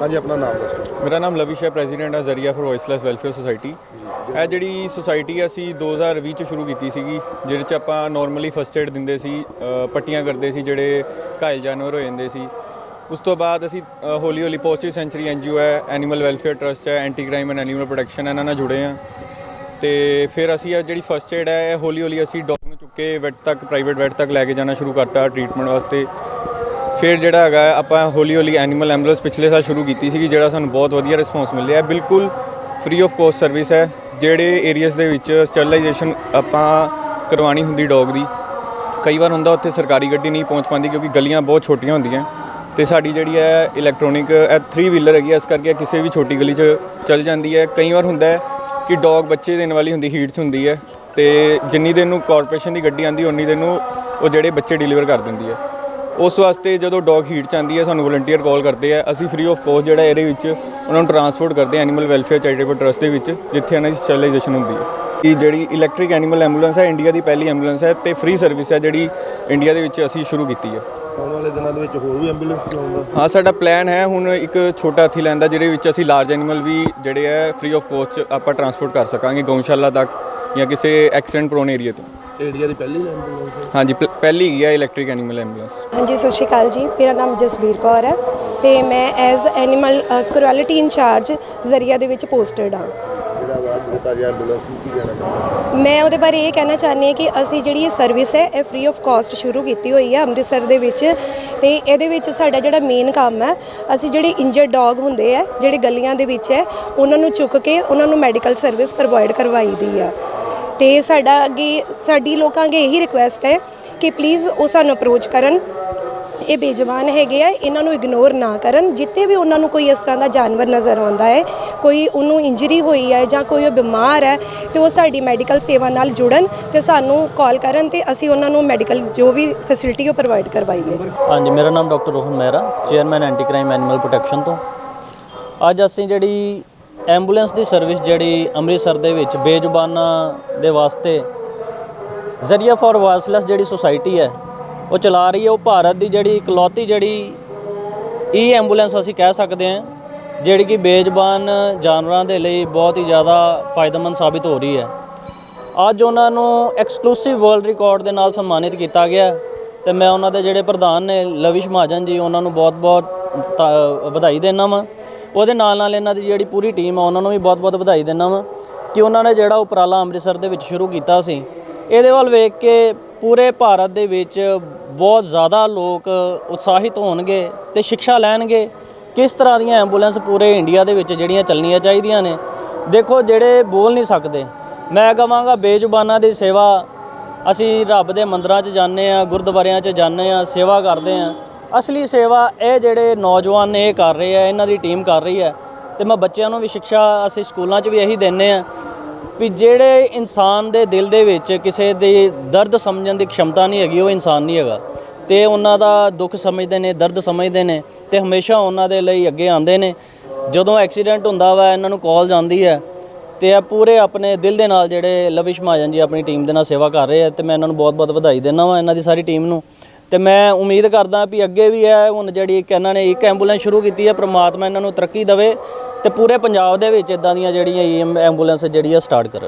ਹਾਂਜੀ, ਆਪਣਾ ਨਾਮ ਦੱਸੋ। ਮੇਰਾ ਨਾਮ ਲਵਿਸ਼ ਹੈ ਪ੍ਰੈਜ਼ੀਡੈਂਟ ਹੈ ਜ਼ਰੀਆ ਫॉर ਵੌਇਸਲੈਸ ਵੈਲਫੇਅਰ ਸੁਸਾਇਟੀ। ਇਹ ਜਿਹੜੀ ਸੁਸਾਇਟੀ ਅਸੀਂ 2020 ਚ ਸ਼ੁਰੂ ਕੀਤੀ ਸੀਗੀ, ਜਿਹਦੇ ਚ ਆਪਾਂ ਨਾਰਮਲੀ ਫਸਟ ਏਡ ਦਿੰਦੇ ਸੀ ਪੱਟੀਆਂ ਕਰਦੇ ਸੀ, ਜਿਹੜੇ ਘਾਇਲ ਜਾਨਵਰ ਹੋ ਜਾਂਦੇ ਸੀ। ਉਸ ਤੋਂ ਬਾਅਦ ਅਸੀਂ ਹੌਲੀ ਹੌਲੀ ਪੋਜ਼ਿਟਿਵ ਸੈਂਚਰੀ ਐਨਜੀਓ ਹੈ, ਐਨੀਮਲ ਵੈਲਫੇਅਰ ਟਰਸਟ ਹੈ anti crime and animal protection ਇਹਨਾਂ ਨਾਲ ਜੁੜੇ ਆ ਤੇ ਫਿਰ ਅਸੀਂ ਆ ਜਿਹੜੀ ਫਸਟ ਏਡ ਹੈ ਹੌਲੀ ਹੌਲੀ ਅਸੀਂ ਡੌਗ ਨੂੰ ਚੁੱਕੇ ਕੇ ਵੈਟ ਤੱਕ ਪ੍ਰਾਈਵੇਟ ਵੈਟ ਤੱਕ ਲੈ ਕੇ ਜਾਣਾ ਸ਼ੁਰੂ ਕਰਤਾ ਟ੍ਰੀਟਮੈਂਟ ਵਾਸਤੇ। ਫਿਰ ਜਿਹੜਾ ਹੈਗਾ ਆਪਾਂ ਹੌਲੀ ਹੌਲੀ ਐਨੀਮਲ ਐਂਬੂਲੈਂਸ ਪਿਛਲੇ ਸਾਲ ਸ਼ੁਰੂ ਕੀਤੀ ਸੀਗੀ ਜਿਹੜਾ ਸਾਨੂੰ ਬਹੁਤ ਵਧੀਆ ਰਿਸਪੌਂਸ ਮਿਲਿਆ ਬਿਲਕੁਲ ਫ੍ਰੀ ਆਫ ਕੋਸਟ ਸਰਵਿਸ ਹੈ। ਜਿਹੜੇ ਏਰੀਆਜ਼ ਦੇ ਵਿੱਚ ਸਟਰਲਾਈਜੇਸ਼ਨ ਆਪਾਂ ਕਰਵਾਉਣੀ ਹੁੰਦੀ ਡੌਗ ਦੀ ਕਈ ਵਾਰ ਹੁੰਦਾ ਉੱਥੇ ਸਰਕਾਰੀ ਗੱਡੀ ਨਹੀਂ ਪਹੁੰਚ ਪਾਉਂਦੀ ਕਿਉਂਕਿ ਗਲੀਆਂ ਬਹੁਤ ਛੋਟੀਆਂ ਹੁੰਦੀਆਂ। ਤੇ ਸਾਡੀ ਜਿਹੜੀ ਹੈ ਇਲੈਕਟ੍ਰੋਨਿਕ ਇਹ 3 ਵੀਲਰ ਹੈਗੀ ਹੈ, ਇਸ ਕਰਕੇ ਕਿਸੇ ਵੀ ਛੋਟੀ ਗਲੀ 'ਚ ਚੱਲ ਜਾਂਦੀ ਹੈ। ਕਈ ਵਾਰ ਹੁੰਦਾ ਹੈ ਕਿ ਡੌਗ ਬੱਚੇ ਦੇਣ ਵਾਲੀ ਹੁੰਦੀ ਹੀਟਸ ਹੁੰਦੀ ਹੈ। ਤੇ ਜਿੰਨੀ ਦਿਨ ਨੂੰ ਕਾਰਪੋਰੇਸ਼ਨ ਦੀ ਗੱਡੀ ਆਂਦੀ ਉਨੀ ਦਿਨ ਨੂੰ ਉਹ ਜਿਹੜੇ ਬੱਚੇ ਡਿਲੀਵਰ ਕਰ ਦਿੰਦੀ ਹੈ। ਉਸ ਵਾਸਤੇ ਜਦੋਂ ਡੌਗ ਹੀਟ ਚ ਆਂਦੀ ਹੈ ਸਾਨੂੰ ਵਲੰਟੀਅਰ ਕਾਲ ਕਰਦੇ ਆ। ਅਸੀਂ ਫ੍ਰੀ ਆਫ ਕੋਸਟ ਜਿਹੜਾ ਇਹਦੇ ਵਿੱਚ ਉਹਨਾਂ ਨੂੰ ਟਰਾਂਸਪੋਰਟ ਕਰਦੇ ਆ ਐਨੀਮਲ ਵੈਲਫੇਅਰ ਚੈਰੀਟੇਬਲ ਟਰਸਟ ਦੇ ਵਿੱਚ ਜਿੱਥੇ ਇਹਨਾਂ ਦੀ ਸਟਰਲਾਈਜੇਸ਼ਨ ਹੁੰਦੀ ਹੈ। ਇਹ ਜਿਹੜੀ ਇਲੈਕਟ੍ਰਿਕ ਐਨੀਮਲ ਐਂਬੂਲੈਂਸ ਹੈ ਇੰਡੀਆ ਦੀ ਪਹਿਲੀ ਐਂਬੂਲੈਂਸ ਹੈ ਤੇ ਫ੍ਰੀ ਸਰਵਿਸ ਹੈ ਜਿਹੜੀ ਇੰਡੀਆ ਦੇ ਵਿੱਚ ਅਸੀਂ ਸ਼ੁਰੂ ਕੀਤੀ ਹੈ। ਆਉਣ ਵਾਲੇ ਦਿਨਾਂ ਦੇ ਵਿੱਚ ਹੋਰ ਵੀ ਐਂਬੂਲੈਂਸ ਆਉਂਦਾ ਹਾਂ ਸਾਡਾ ਪਲਾਨ ਹੈ ਹੁਣ ਇੱਕ ਛੋਟਾ ਹਾਥੀ ਲੈਣ ਦਾ ਜਿਹਦੇ ਵਿੱਚ ਅਸੀਂ ਲਾਰਜ ਐਨੀਮਲ ਵੀ ਜਿਹੜੇ ਹੈ ਫ੍ਰੀ ਆਫ ਕੋਸਟ ਆਪਾਂ ਟਰਾਂਸਪੋਰਟ ਕਰ ਸਕਾਂਗੇ ਗਊਸ਼ਾਲਾ ਤੱਕ ਜਾਂ ਕਿਸੇ ਐਕਸੀਡੈਂਟ ਪ੍ਰੋਨ ਏਰੀਆ ਤੋਂ। ਇੰਡੀਆ ਦੀ ਪਹਿਲੀ ਐਂਬੂਲੈਂਸ ਹਾਂਜੀ ਪ- ਪਹਿਲੀ ਹੈਗੀ ਹੈ ਇਲੈਕਟ੍ਰਿਕ ਐਨੀਮਲ ਐਂਬੂਲੈਂਸ ਹਾਂਜੀ ਸਤਿ ਸ਼੍ਰੀ ਅਕਾਲ ਜੀ। ਮੇਰਾ ਨਾਮ ਜਸਬੀਰ ਕੌਰ ਹੈ ਤੇ ਮੈਂ ਐਜ਼ ਐਨੀਮਲ ਕੁਆਲਿਟੀ ਇੰਚਾਰਜ ਜ਼ਰੀਆ ਦੇ ਵਿੱਚ ਪੋਸਟਡ ਹਾਂ। ਜਿਹੜਾ ਅਵਾਰਡ ਦਿੱਤਾ ਗਿਆ ਐਂਬੂਲੈਂਸ ਨੂੰ ਕੀ ਕਹਿਣਾ ਚਾਹੁੰਦਾ? ਮੈਂ ਉਹਦੇ ਬਾਰੇ ਇਹ ਕਹਿਣਾ ਚਾਹੁੰਦੀ ਹਾਂ ਕਿ ਅਸੀਂ ਜਿਹੜੀ ਇਹ ਸਰਵਿਸ ਹੈ ਇਹ ਫ੍ਰੀ ਆਫ ਕਾਸਟ ਸ਼ੁਰੂ ਕੀਤੀ ਹੋਈ ਹੈ ਅੰਮ੍ਰਿਤਸਰ ਦੇ ਵਿੱਚ ਤੇ ਇਹਦੇ ਵਿੱਚ ਸਾਡਾ ਜਿਹੜਾ ਮੇਨ ਕੰਮ ਹੈ ਅਸੀਂ ਜਿਹੜੇ ਇੰਜਰਡ ਡੌਗ ਹੁੰਦੇ ਆ ਜਿਹੜੇ ਗਲੀਆਂ ਦੇ ਵਿੱਚ ਹੈ ਉਹਨਾਂ ਨੂੰ ਚੁੱਕ ਕੇ ਉਹਨਾਂ ਨੂੰ ਮੈਡੀਕਲ ਸਰਵਿਸ ਪ੍ਰੋਵਾਈਡ ਕਰਵਾਈ ਦੀ ਆ। ਤੇ ਸਾਡਾ ਅੱਗੇ ਸਾਡੀ ਲੋਕਾਂ ਅੱਗੇ ਇਹੀ ਰਿਕੁਐਸਟ ਹੈ ਕਿ ਪਲੀਜ਼ ਉਹ ਸਾਨੂੰ ਅਪਰੋਚ ਕਰਨ। ਇਹ ਬੇਜਵਾਨ ਹੈਗੇ ਆ, ਇਹਨਾਂ ਨੂੰ ਇਗਨੋਰ ਨਾ ਕਰਨ। ਜਿੱਥੇ ਵੀ ਉਹਨਾਂ ਨੂੰ ਕੋਈ ਇਸ ਤਰ੍ਹਾਂ ਦਾ ਜਾਨਵਰ ਨਜ਼ਰ ਆਉਂਦਾ ਹੈ, ਕੋਈ ਉਹਨੂੰ ਇੰਜਰੀ ਹੋਈ ਹੈ ਜਾਂ ਕੋਈ ਉਹ ਬਿਮਾਰ ਹੈ, ਤੇ ਉਹ ਸਾਡੀ ਮੈਡੀਕਲ ਸੇਵਾ ਨਾਲ ਜੁੜਨ ਤੇ ਸਾਨੂੰ ਕਾਲ ਕਰਨ ਤੇ ਅਸੀਂ ਉਹਨਾਂ ਨੂੰ ਮੈਡੀਕਲ ਜੋ ਵੀ ਫੈਸਿਲਿਟੀ ਉਹ ਪ੍ਰੋਵਾਈਡ ਕਰਵਾਈਏ। ਹਾਂਜੀ, ਮੇਰਾ ਨਾਮ doctor Rohan Mehra chairman anti crime animal protection ਤੋਂ। ਅੱਜ ਅਸੀਂ ਜਿਹੜੀ ਐਂਬੂਲੈਂਸ ਦੀ ਸਰਵਿਸ ਜਿਹੜੀ ਅੰਮ੍ਰਿਤਸਰ ਦੇ ਵਿੱਚ ਬੇਜ਼ੁਬਾਨਾਂ ਦੇ ਵਾਸਤੇ ਜ਼ਰੀਆ ਫॉर ਵਾਇਸਲੈਸ ਜਿਹੜੀ ਸੁਸਾਇਟੀ ਹੈ, ਉਹ ਚਲਾ ਰਹੀ ਹੈ। ਉਹ ਭਾਰਤ ਦੀ ਜਿਹੜੀ ਇਕਲੌਤੀ ਜਿਹੜੀ ਈ ਐਂਬੂਲੈਂਸ ਅਸੀਂ ਕਹਿ ਸਕਦੇ ਹਾਂ, ਜਿਹੜੀ ਕਿ ਬੇਜ਼ੁਬਾਨ ਜਾਨਵਰਾਂ ਦੇ ਲਈ ਬਹੁਤ ਹੀ ਜ਼ਿਆਦਾ ਫਾਇਦੇਮੰਦ ਸਾਬਿਤ ਹੋ ਰਹੀ ਹੈ। ਅੱਜ ਉਹਨਾਂ ਨੂੰ ਐਕਸਕਲੂਸਿਵ ਵਰਲਡ ਰਿਕਾਰਡ ਦੇ ਨਾਲ ਸਨਮਾਨਿਤ ਕੀਤਾ ਗਿਆ ਤੇ ਮੈਂ ਉਹਨਾਂ ਦੇ ਜਿਹੜੇ ਪ੍ਰਧਾਨ ਨੇ ਲਵਿਸ਼ ਮਹਾਜਨ ਜੀ, ਉਹਨਾਂ ਨੂੰ ਬਹੁਤ-ਬਹੁਤ ਵਧਾਈ ਦੇਣਾ ਵਾਂ। ਉਹਦੇ ਨਾਲ ਨਾਲ ਇਹਨਾਂ ਦੀ ਜਿਹੜੀ ਪੂਰੀ ਟੀਮ ਆ, ਉਹਨਾਂ ਨੂੰ ਵੀ ਬਹੁਤ-ਬਹੁਤ ਵਧਾਈ ਦਿੰਦਾ ਵਾਂ ਕਿ ਉਹਨਾਂ ਨੇ ਜਿਹੜਾ ਉਪਰਾਲਾ ਅੰਮ੍ਰਿਤਸਰ ਦੇ ਵਿੱਚ ਸ਼ੁਰੂ ਕੀਤਾ ਸੀ। ਇਹਦੇ ਵੱਲ ਵੇਖ ਕੇ ਪੂਰੇ ਭਾਰਤ ਦੇ ਵਿੱਚ ਬਹੁਤ ਜ਼ਿਆਦਾ ਲੋਕ ਉਤਸ਼ਾਹਿਤ ਹੋਣਗੇ ਤੇ ਸਿੱਖਿਆ ਲੈਣਗੇ। ਕਿਸ ਤਰ੍ਹਾਂ ਦੀਆਂ ਐਂਬੂਲੈਂਸ ਪੂਰੇ ਇੰਡੀਆ ਦੇ ਵਿੱਚ ਜਿਹੜੀਆਂ ਚੱਲਣੀਆਂ ਚਾਹੀਦੀਆਂ ਨੇ, ਦੇਖੋ ਜਿਹੜੇ ਬੋਲ ਨਹੀਂ ਸਕਦੇ। ਮੈਂ ਕਹਾਂਗਾ ਬੇਜ਼ੁਬਾਨਾਂ ਦੀ ਸੇਵਾ, ਅਸੀਂ ਰੱਬ ਦੇ ਮੰਦਰਾਂ 'ਚ ਜਾਂਦੇ ਆ ਗੁਰਦੁਆਰਿਆਂ 'ਚ ਜਾਂਦੇ ਆ ਸੇਵਾ ਕਰਦੇ ਆ ਅਸਲੀ ਸੇਵਾ ਇਹ ਜਿਹੜੇ ਨੌਜਵਾਨ ਨੇ ਇਹ ਕਰ ਰਹੇ ਆ, ਇਹਨਾਂ ਦੀ ਟੀਮ ਕਰ ਰਹੀ ਹੈ ਤੇ ਮੈਂ ਬੱਚਿਆਂ ਨੂੰ ਵੀ ਸਿੱਖਿਆ, ਅਸੀਂ ਸਕੂਲਾਂ 'ਚ ਵੀ ਇਹੀ ਦਿੰਨੇ ਆ ਵੀ ਜਿਹੜੇ ਇਨਸਾਨ ਦੇ ਦਿਲ ਦੇ ਵਿੱਚ ਕਿਸੇ ਦੇ ਦਰਦ ਸਮਝਣ ਦੀ ਖਮਤਾ ਨਹੀਂ ਹੈਗੀ, ਉਹ ਇਨਸਾਨ ਨਹੀਂ ਹੈਗਾ। ਤੇ ਉਹਨਾਂ ਦਾ ਦੁੱਖ ਸਮਝਦੇ ਨੇ, ਦਰਦ ਸਮਝਦੇ ਨੇ ਤੇ ਹਮੇਸ਼ਾ ਉਹਨਾਂ ਦੇ ਲਈ ਅੱਗੇ ਆਉਂਦੇ ਨੇ। ਜਦੋਂ ਐਕਸੀਡੈਂਟ ਹੁੰਦਾ ਵਾ, ਇਹਨਾਂ ਨੂੰ ਕਾਲ ਜਾਂਦੀ ਹੈ ਤੇ ਇਹ ਪੂਰੇ ਆਪਣੇ ਦਿਲ ਦੇ ਨਾਲ ਜਿਹੜੇ ਲਵਿਸ਼ ਮਹਾਜਨ ਜੀ ਆਪਣੀ ਟੀਮ ਦੇ ਨਾਲ ਸੇਵਾ ਕਰ ਰਹੇ ਆ ਤੇ ਮੈਂ ਇਹਨਾਂ ਨੂੰ ਬਹੁਤ-ਬਹੁਤ ਵਧਾਈ ਦਿੰਦਾ ਵਾਂ, ਇਹਨਾਂ ਦੀ ਸਾਰੀ ਟੀਮ ਨੂੰ। ਤੇ ਮੈਂ ਉਮੀਦ ਕਰਦਾ ਵੀ ਅੱਗੇ ਵੀ ਹੈ ਹੁਣ ਜਿਹੜੀ ਇੱਕ ਇਹਨਾਂ ਨੇ ਇੱਕ ਐਂਬੂਲੈਂਸ ਸ਼ੁਰੂ ਕੀਤੀ ਹੈ, ਪ੍ਰਮਾਤਮਾ ਇਹਨਾਂ ਨੂੰ ਤਰੱਕੀ ਦੇਵੇ ਤੇ ਪੂਰੇ ਪੰਜਾਬ ਦੇ ਵਿੱਚ ਇਦਾਂ ਦੀਆਂ ਜਿਹੜੀਆਂ ਐਂਬੂਲੈਂਸ ਜਿਹੜੀ ਆ ਸਟਾਰਟ ਕਰਨ।